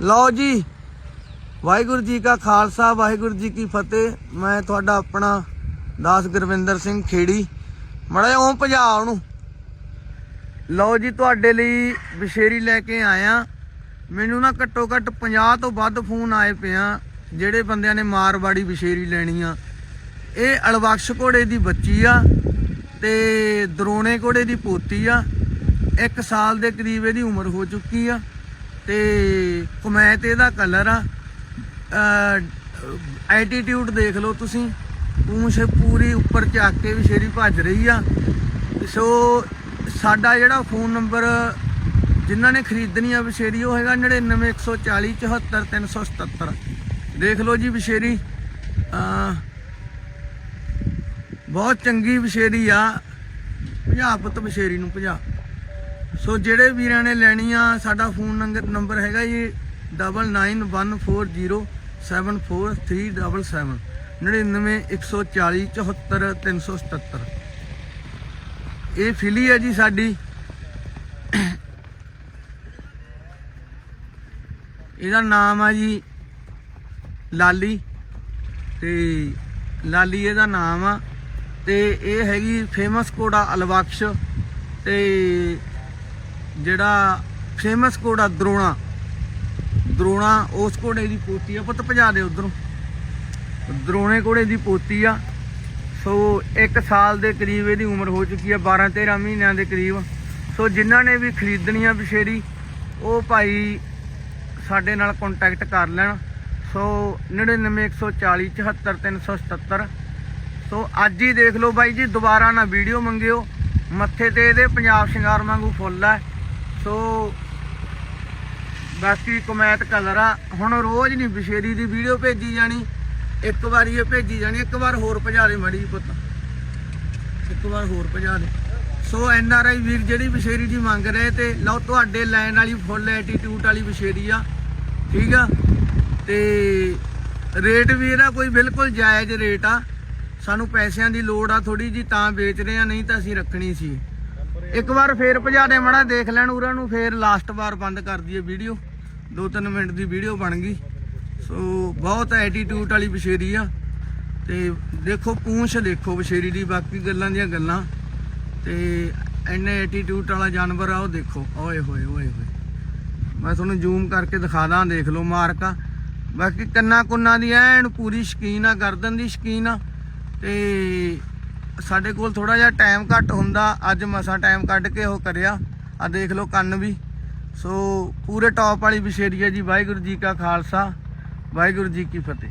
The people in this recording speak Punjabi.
ਲਓ ਜੀ, ਵਾਹਿਗੁਰੂ ਜੀ ਕਾ ਖਾਲਸਾ, ਵਾਹਿਗੁਰੂ ਜੀ ਕੀ ਫਤਿਹ। ਮੈਂ ਤੁਹਾਡਾ ਆਪਣਾ ਦਾਸ ਗੁਰਵਿੰਦਰ ਸਿੰਘ ਖੇੜੀ। ਮੜਾ ਓਂ ਭਜਾ ਉਹਨੂੰ ਲਓ ਜੀ, ਤੁਹਾਡੇ ਲਈ ਵਿਸ਼ੇਰੀ ਲੈ ਕੇ ਆਇਆ। ਮੈਨੂੰ ਨਾ ਘੱਟੋ ਘੱਟ 50 ਤੋਂ ਵੱਧ ਫੋਨ ਆਏ ਪਿਆ ਜਿਹੜੇ ਬੰਦਿਆਂ ਨੇ ਮਾਰਵਾੜੀ ਵਿਸ਼ੇਰੀ ਲੈਣੀ ਆ। ਇਹ ਅਲਬਖਸ਼ ਘੋੜੇ ਦੀ ਬੱਚੀ ਆ ਤੇ ਦਰੋਣੇ ਘੋੜੇ ਦੀ ਪੋਤੀ ਆ। 1 ਸਾਲ ਦੇ ਕਰੀਬ ਇਹਦੀ ਉਮਰ ਹੋ ਚੁੱਕੀ ਆ। ਤੇ ਕਮੈਤ ਇਹਦਾ ਕਲਰ ਆ ਐਟੀਟਿਊਡ ਦੇਖ ਲਓ ਤੁਸੀਂ। ਪੂੰਛ ਪੂਰੀ ਉੱਪਰ ਚੱਕ ਕੇ ਵਿਸ਼ੇਰੀ ਭੱਜ ਰਹੀ ਆ। ਸੋ ਸਾਡਾ ਜਿਹੜਾ ਫੋਨ ਨੰਬਰ ਜਿਨ੍ਹਾਂ ਨੇ ਖਰੀਦਣੀ ਆ ਵਿਸ਼ੇਰੀ ਉਹ ਹੈਗਾ 99140 74377 ਦੇਖ ਲਓ ਜੀ ਵਿਸ਼ੇਰੀ ਬਹੁਤ ਚੰਗੀ ਵਿਸ਼ੇਰੀ ਆ। ਪੰਜਾਬ ਪੁੱਤ ਵਿਸ਼ੇਰੀ ਨੂੰ ਪੰਜਾਬ ਸੋ ਜਿਹੜੇ ਵੀਰਾਂ ਨੇ ਲੈਣੀ ਆ, ਸਾਡਾ ਫੋਨ ਨੰਬਰ ਨੰਬਰ ਹੈਗਾ ਜੀ 9914074377 99140 74377 ਇਹ ਫਿਲੀ ਹੈ ਜੀ ਸਾਡੀ। ਇਹਦਾ ਨਾਮ ਆ ਜੀ ਲਾਲੀ। ਤੇ ਲਾਲੀ ਇਹਦਾ ਨਾਮ ਆ। ਤੇ ਇਹ ਹੈਗੀ ਫੇਮਸ ਕੋੜਾ ਅਲਵਕਸ਼। ਤੇ ਜਿਹੜਾ ਫੇਮਸ ਘੋੜਾ ਦਰੋਣਾ। ਦਰੋਣਾ, ਉਸ ਘੋੜੇ ਦੀ ਪੋਤੀ ਆ। ਪੁੱਤ, ਭਜਾ ਦੇ ਉਧਰੋਂ। ਦਰੋਣੇ ਘੋੜੇ ਦੀ ਪੋਤੀ ਆ। ਸੋ 1 ਸਾਲ ਦੇ ਕਰੀਬ ਇਹਦੀ ਉਮਰ ਹੋ ਚੁੱਕੀ ਆ। 12 13 ਮਹੀਨਿਆਂ ਦੇ ਕਰੀਬ। ਸੋ, ਜਿਨ੍ਹਾਂ ਨੇ ਵੀ ਖਰੀਦਣੀ ਆ ਵਿਸ਼ੇਰੀ ਉਹ ਭਾਈ ਸਾਡੇ ਨਾਲ ਕੰਟੈਕਟ ਕਰ ਲੈਣ। ਸੋ 99140 74377 ਸੋ ਅੱਜ ਹੀ ਦੇਖ ਲਓ ਬਾਈ ਜੀ, ਦੁਬਾਰਾ ਨਾ ਵੀਡੀਓ ਮੰਗਿਓ। ਮੱਥੇ ਤੇ ਇਹਦੇ ਪੰਜਾਬ ਸ਼ਿੰਗਾਰ ਵਾਂਗੂ ਫੁੱਲ ਹੈ ਸੋ ਬਾਕੀ ਕਮੈਤ ਕਲਰ ਆ। ਹੁਣ ਰੋਜ਼ ਨਹੀਂ ਬਿਸ਼ੇਰੀ ਦੀ ਵੀਡੀਓ ਭੇਜੀ ਜਾਣੀ। ਇੱਕ ਵਾਰੀ ਇਹ ਭੇਜੀ ਜਾਣੀ, ਇੱਕ ਵਾਰ ਹੋਰ ਭਜਾ ਦੇ ਮੜੀ ਪੁੱਤ। ਇੱਕ ਵਾਰ ਹੋਰ ਭਜਾ ਦੇ। ਸੋ ਐਨ ਆਰ ਆਈ ਵੀਰ ਜਿਹੜੀ ਬਿਸ਼ੇਰੀ ਦੀ ਮੰਗ ਰਹੇ ਤੇ, ਲਓ ਤੁਹਾਡੇ ਲੈਣ ਵਾਲੀ ਫੁੱਲ ਐਟੀਟਿਊਡ ਵਾਲੀ ਬਿਸ਼ੇਰੀ ਆ। ਠੀਕ ਆ? ਤੇ ਰੇਟ ਵੀ ਇਹਦਾ ਕੋਈ ਬਿਲਕੁਲ ਜਾਇਜ਼ ਰੇਟ ਆ। ਸਾਨੂੰ ਪੈਸਿਆਂ ਦੀ ਲੋੜ ਆ ਥੋੜੀ ਜੀ ਤਾਂ ਵੇਚ ਰਹੇ ਆ, ਨਹੀਂ ਤਾਂ ਅਸੀਂ ਰੱਖਣੀ ਸੀ। ਇੱਕ ਵਾਰ ਫੇਰ ਭਜਾ ਦੇ ਮੜਾ ਦੇਖ ਲੈਣ ਉਰਾਂ ਨੂੰ, ਫੇਰ ਲਾਸਟ ਵਾਰ ਬੰਦ ਕਰ ਦਈਏ ਵੀਡੀਓ 2-3 ਮਿੰਟ ਦੀ ਵੀਡੀਓ ਬਣ ਗਈ। ਸੋ ਬਹੁਤ ਐਟੀਟਿਊਡ ਵਾਲੀ ਬਸ਼ੇਰੀ ਆ। ਤੇ ਦੇਖੋ, ਪੂੰਛ ਦੇਖੋ ਬਸ਼ੇਰੀ ਦੀ, ਬਾਕੀ ਗੱਲਾਂ ਦੀਆਂ ਗੱਲਾਂ। ਤੇ ਐਨੇ ਐਟੀਟਿਊਡ ਵਾਲਾ ਜਾਨਵਰ ਆ, ਉਹ ਦੇਖੋ। ਓਏ ਹੋਏ ਓਏ ਹੋਏ। ਮੈਂ ਤੁਹਾਨੂੰ ਜ਼ੂਮ ਕਰਕੇ ਦਿਖਾ ਦਾਂ, ਦੇਖ ਲਓ ਮਾਰਕਾ ਬਾਕੀ ਕੰਨਾ ਕੁੰਨਾ ਦੀ ਐਨ ਪੂਰੀ ਸ਼ਕੀਨ ਆ, ਗਰਦਨ ਦੀ ਸ਼ਕੀਨ ਆ। ਤੇ ਸਾਡੇ ਕੋਲ ਥੋੜਾ ਜਿਹਾ ਟਾਈਮ ਘੱਟ ਹੁੰਦਾ। ਅੱਜ ਮਸਾ ਟਾਈਮ ਕੱਢ ਕੇ ਉਹ ਕਰਿਆ। ਆ ਦੇਖ ਲਓ ਕੰਨ ਵੀ। ਸੋ ਪੂਰੇ ਟੌਪ ਵਾਲੀ ਵਿਸ਼ੇਰੀ ਹੈ ਜੀ। ਵਾਹਿਗੁਰੂ ਜੀ ਕਾ ਖਾਲਸਾ। ਵਾਹਿਗੁਰੂ ਜੀ ਕੀ ਫਤਿਹ।